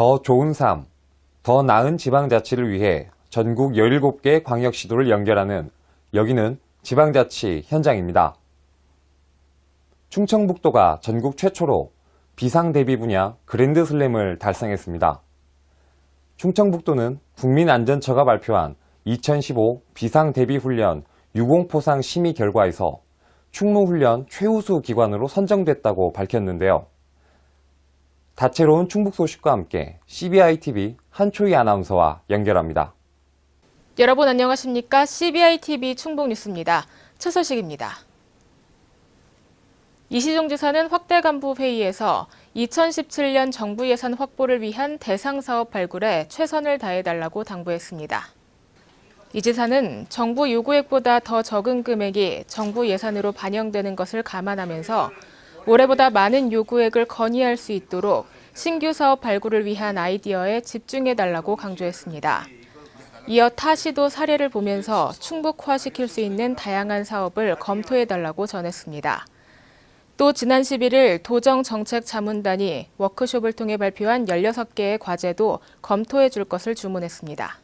더 좋은 삶, 더 나은 지방자치를 위해 전국 17개 광역시도를 연결하는 여기는 지방자치 현장입니다. 충청북도가 전국 최초로 비상대비 분야 그랜드슬램을 달성했습니다. 충청북도는 국민안전처가 발표한 2015 비상대비훈련 유공포상 심의 결과에서 충무훈련 최우수 기관으로 선정됐다고 밝혔는데요. 다채로운 충북 소식과 함께 CBI-TV 한초희 아나운서와 연결합니다. 여러분 안녕하십니까? CBI-TV 충북 뉴스입니다. 첫 소식입니다. 이시종 지사는 확대 간부 회의에서 2017년 정부 예산 확보를 위한 대상 사업 발굴에 최선을 다해달라고 당부했습니다. 이 지사는 정부 요구액보다 더 적은 금액이 정부 예산으로 반영되는 것을 감안하면서 올해보다 많은 요구액을 건의할 수 있도록 신규 사업 발굴을 위한 아이디어에 집중해달라고 강조했습니다. 이어 타 시도 사례를 보면서 충북화시킬 수 있는 다양한 사업을 검토해달라고 전했습니다. 또 지난 11일 도정정책자문단이 워크숍을 통해 발표한 16개의 과제도 검토해 줄 것을 주문했습니다.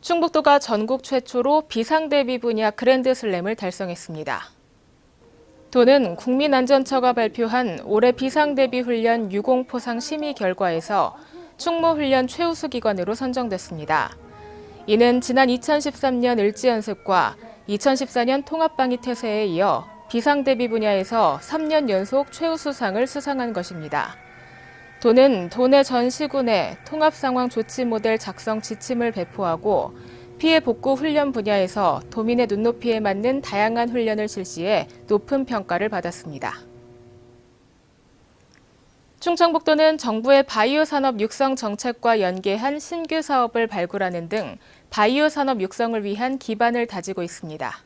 충북도가 전국 최초로 비상대비 분야 그랜드슬램을 달성했습니다. 도는 국민안전처가 발표한 올해 비상대비 훈련 유공포상 심의 결과에서 충무훈련 최우수 기관으로 선정됐습니다. 이는 지난 2013년 을지연습과 2014년 통합방위 태세에 이어 비상대비 분야에서 3년 연속 최우수상을 수상한 것입니다. 도는 도내 전 시군에 통합상황 조치 모델 작성 지침을 배포하고 피해 복구 훈련 분야에서 도민의 눈높이에 맞는 다양한 훈련을 실시해 높은 평가를 받았습니다. 충청북도는 정부의 바이오 산업 육성 정책과 연계한 신규 사업을 발굴하는 등 바이오 산업 육성을 위한 기반을 다지고 있습니다.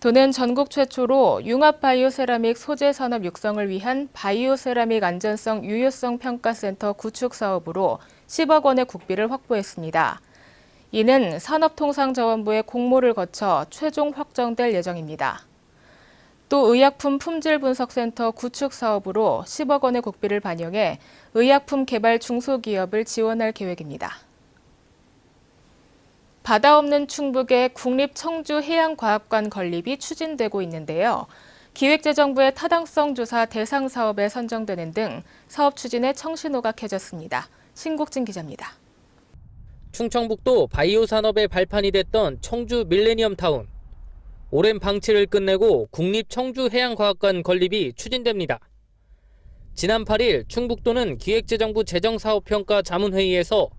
도는 전국 최초로 융합 바이오 세라믹 소재 산업 육성을 위한 바이오 세라믹 안전성 유효성 평가센터 구축 사업으로 10억 원의 국비를 확보했습니다. 이는 산업통상자원부의 공모를 거쳐 최종 확정될 예정입니다. 또 의약품 품질 분석센터 구축 사업으로 10억 원의 국비를 반영해 의약품 개발 중소기업을 지원할 계획입니다. 바다 없는 충북의 국립 청주 해양과학관 건립이 추진되고 있는데요. 기획재정부의 타당성 조사 대상 사업에 선정되는 등 사업 추진에 청신호가 켜졌습니다. 신국진 기자입니다. 충청북도 바이오 산업의 발판이 됐던 청주 밀레니엄 타운. 오랜 방치를 끝내고 국립 청주 해양과학관 건립이 추진됩니다. 지난 8일 충북도는 기획재정부 재정사업평가 자문회의에서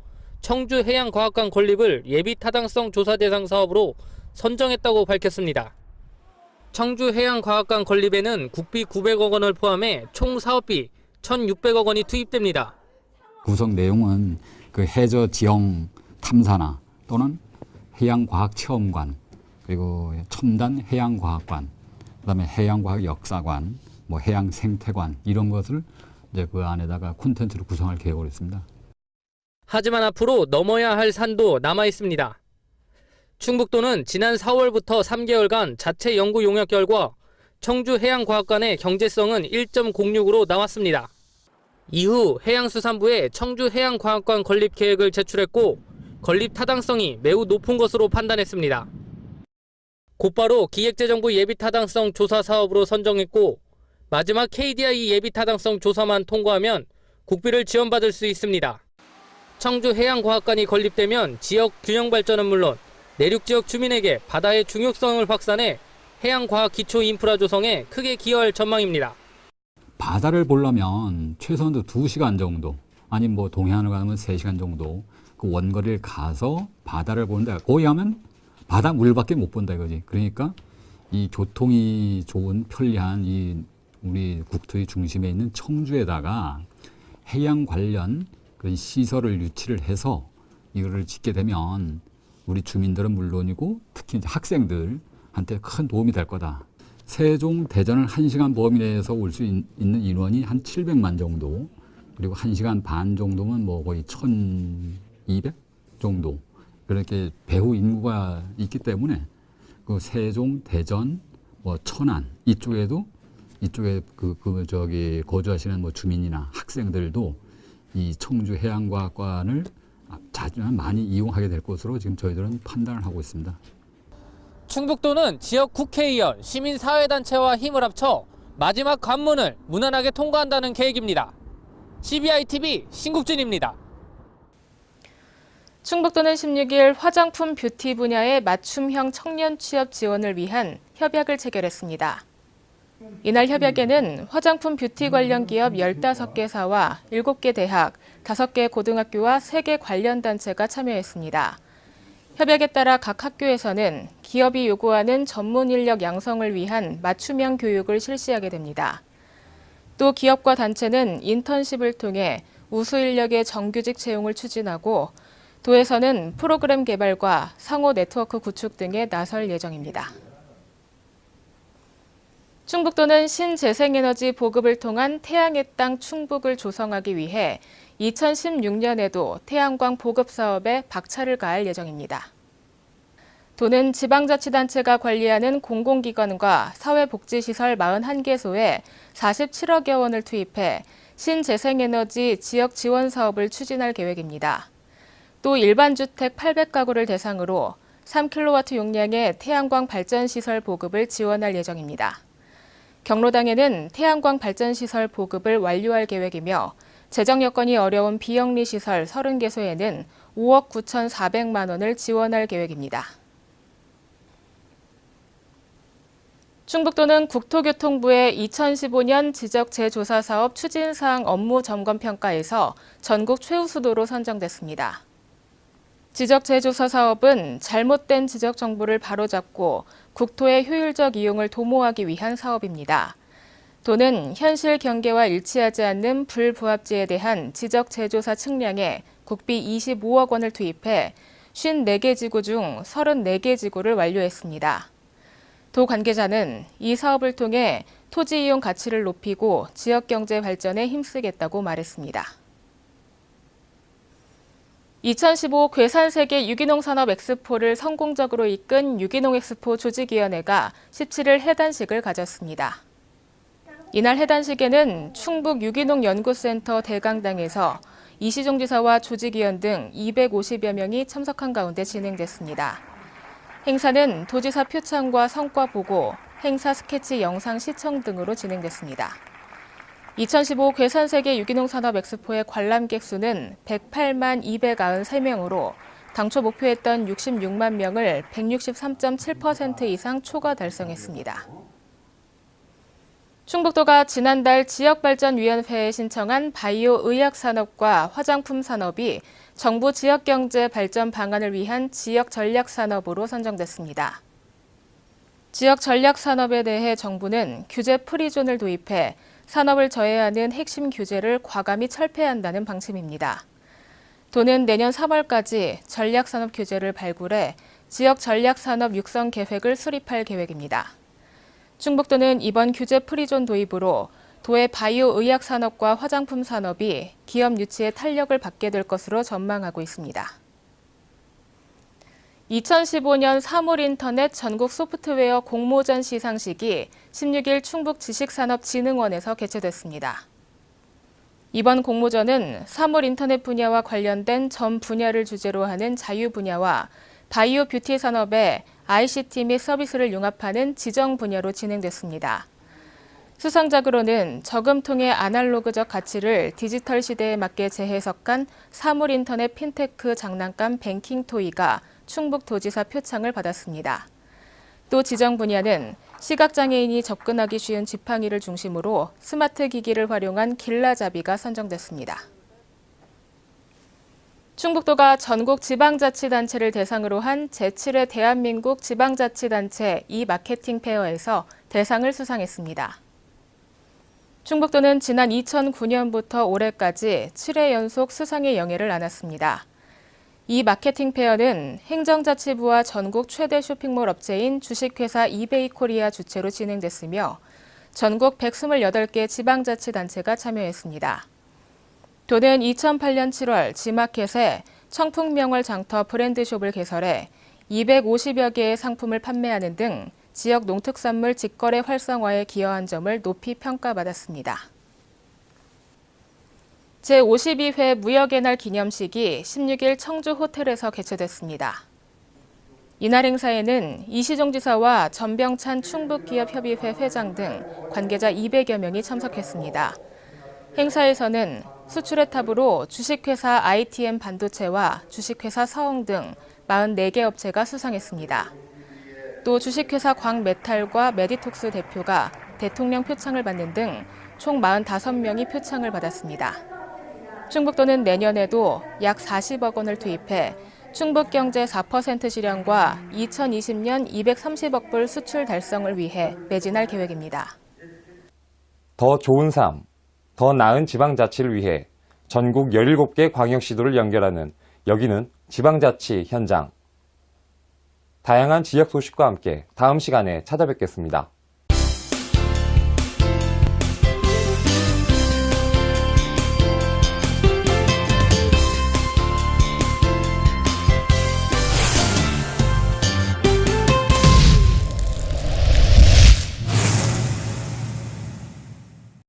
청주 해양과학관 건립을 예비 타당성 조사 대상 사업으로 선정했다고 밝혔습니다. 청주 해양과학관 건립에는 국비 900억 원을 포함해 총 사업비 1,600억 원이 투입됩니다. 구성 내용은 그 해저 지형 탐사나 또는 해양과학 체험관 그리고 첨단 해양과학관 그다음에 해양과학 역사관 뭐 해양 생태관 이런 것을 이제 그 안에다가 콘텐츠를 구성할 계획으로 있습니다. 하지만 앞으로 넘어야 할 산도 남아 있습니다. 충북도는 지난 4월부터 3개월간 자체 연구 용역 결과 청주 해양과학관의 경제성은 1.06으로 나왔습니다. 이후 해양수산부에 청주 해양과학관 건립 계획을 제출했고 건립 타당성이 매우 높은 것으로 판단했습니다. 곧바로 기획재정부 예비타당성 조사 사업으로 선정했고 마지막 KDI 예비타당성 조사만 통과하면 국비를 지원받을 수 있습니다. 청주 해양과학관이 건립되면 지역 균형 발전은 물론 내륙 지역 주민에게 바다의 중요성을 확산해 해양과학 기초 인프라 조성에 크게 기여할 전망입니다. 바다를 보려면 최소한도 2시간 정도 아니면 뭐 동해안을 가면 3시간 정도 그 원거리를 가서 바다를 보는데 거기 하면 바다 물밖에 못 본다 이거지. 그러니까 이 교통이 좋은 편리한 이 우리 국토의 중심에 있는 청주에다가 해양 관련 그런 시설을 유치를 해서 이거를 짓게 되면 우리 주민들은 물론이고 특히 학생들한테 큰 도움이 될 거다. 세종 대전을 한시간 범위 내에서 올 수 있는 인원이 한 700만 정도 그리고 한시간 반 정도면 뭐 거의 1200 정도 그렇게 배후 인구가 있기 때문에 그 세종, 대전, 뭐 천안 이쪽에도 이쪽에 그, 그 저기 거주하시는 뭐 주민이나 학 학생들도 이 청주 해양과학관을 자주만 많이 이용하게 될 것으로 지금 저희들은 판단을 하고 있습니다. 충북도는 지역 국회의원, 시민사회단체와 힘을 합쳐 마지막 관문을 무난하게 통과한다는 계획입니다. CBI TV 신국준입니다. 충북도는 16일 화장품 뷰티 분야의 맞춤형 청년 취업 지원을 위한 협약을 체결했습니다. 이날 협약에는 화장품 뷰티 관련 기업 15개사와 7개 대학, 5개 고등학교와 3개 관련 단체가 참여했습니다. 협약에 따라 각 학교에서는 기업이 요구하는 전문 인력 양성을 위한 맞춤형 교육을 실시하게 됩니다. 또 기업과 단체는 인턴십을 통해 우수 인력의 정규직 채용을 추진하고 도에서는 프로그램 개발과 상호 네트워크 구축 등에 나설 예정입니다. 충북도는 신재생에너지 보급을 통한 태양의 땅 충북을 조성하기 위해 2016년에도 태양광 보급 사업에 박차를 가할 예정입니다. 도는 지방자치단체가 관리하는 공공기관과 사회복지시설 41개소에 47억여 원을 투입해 신재생에너지 지역 지원 사업을 추진할 계획입니다. 또 일반 주택 800가구를 대상으로 3kW 용량의 태양광 발전 시설 보급을 지원할 예정입니다. 경로당에는 태양광 발전 시설 보급을 완료할 계획이며 재정 여건이 어려운 비영리 시설 30개소에는 5억 9,400만 원을 지원할 계획입니다. 충북도는 국토교통부의 2015년 지적 재조사 사업 추진 사항 업무 점검 평가에서 전국 최우수도로 선정됐습니다. 지적 재조사 사업은 잘못된 지적 정보를 바로잡고 국토의 효율적 이용을 도모하기 위한 사업입니다. 도는 현실 경계와 일치하지 않는 불부합지에 대한 지적 재조사 측량에 국비 25억 원을 투입해 54개 지구 중 34개 지구를 완료했습니다. 도 관계자는 이 사업을 통해 토지 이용 가치를 높이고 지역 경제 발전에 힘쓰겠다고 말했습니다. 2015 괴산세계 유기농 산업 엑스포를 성공적으로 이끈 유기농 엑스포 조직위원회가 17일 해단식을 가졌습니다. 이날 해단식에는 충북 유기농 연구센터 대강당에서 이시종 지사와 조직위원 등 250여 명이 참석한 가운데 진행됐습니다. 행사는 도지사 표창과 성과 보고, 행사 스케치 영상 시청 등으로 진행됐습니다. 2015 괴산세계 유기농 산업 엑스포의 관람객 수는 108만 293명으로 당초 목표했던 66만 명을 163.7% 이상 초과 달성했습니다. 충북도가 지난달 지역발전위원회에 신청한 바이오 의약 산업과 화장품 산업이 정부 지역경제 발전 방안을 위한 지역 전략 산업으로 선정됐습니다. 지역 전략 산업에 대해 정부는 규제 프리존을 도입해 산업을 저해하는 핵심 규제를 과감히 철폐한다는 방침입니다. 도는 내년 3월까지 전략산업 규제를 발굴해 지역 전략산업 육성 계획을 수립할 계획입니다. 충북도는 이번 규제 프리존 도입으로 도의 바이오 의약 산업과 화장품 산업이 기업 유치에 탄력을 받게 될 것으로 전망하고 있습니다. 2015년 사물인터넷 전국 소프트웨어 공모전 시상식이 16일 충북 지식산업진흥원에서 개최됐습니다. 이번 공모전은 사물인터넷 분야와 관련된 전 분야를 주제로 하는 자유 분야와 바이오 뷰티 산업의 ICT 및 서비스를 융합하는 지정 분야로 진행됐습니다. 수상작으로는 저금통의 아날로그적 가치를 디지털 시대에 맞게 재해석한 사물인터넷 핀테크 장난감 뱅킹토이가 충북도지사 표창을 받았습니다. 또 지정 분야는 시각장애인이 접근하기 쉬운 지팡이를 중심으로 스마트 기기를 활용한 길라잡이가 선정됐습니다. 충북도가 전국 지방자치단체를 대상으로 한 제7회 대한민국 지방자치단체 이-마케팅 페어에서 대상을 수상했습니다. 충북도는 지난 2009년부터 올해까지 7회 연속 수상의 영예를 안았습니다. 이 마케팅 페어는 행정자치부와 전국 최대 쇼핑몰 업체인 주식회사 이베이 코리아 주최로 진행됐으며 전국 128개 지방자치단체가 참여했습니다. 도는 2008년 7월 지마켓에 청풍명월 장터 브랜드숍을 개설해 250여 개의 상품을 판매하는 등 지역 농특산물 직거래 활성화에 기여한 점을 높이 평가받았습니다. 제52회 무역의 날 기념식이 16일 청주 호텔에서 개최됐습니다. 이날 행사에는 이시종 지사와 전병찬 충북기업협의회 회장 등 관계자 200여 명이 참석했습니다. 행사에서는 수출의 탑으로 주식회사 ITM 반도체와 주식회사 서흥 등 44개 업체가 수상했습니다. 또 주식회사 광메탈과 메디톡스 대표가 대통령 표창을 받는 등 총 45명이 표창을 받았습니다. 충북도는 내년에도 약 40억 원을 투입해 충북 경제 4% 실현과 2020년 230억 불 수출 달성을 위해 매진할 계획입니다. 더 좋은 삶, 더 나은 지방자치를 위해 전국 17개 광역시도를 연결하는 여기는 지방자치 현장. 다양한 지역 소식과 함께 다음 시간에 찾아뵙겠습니다.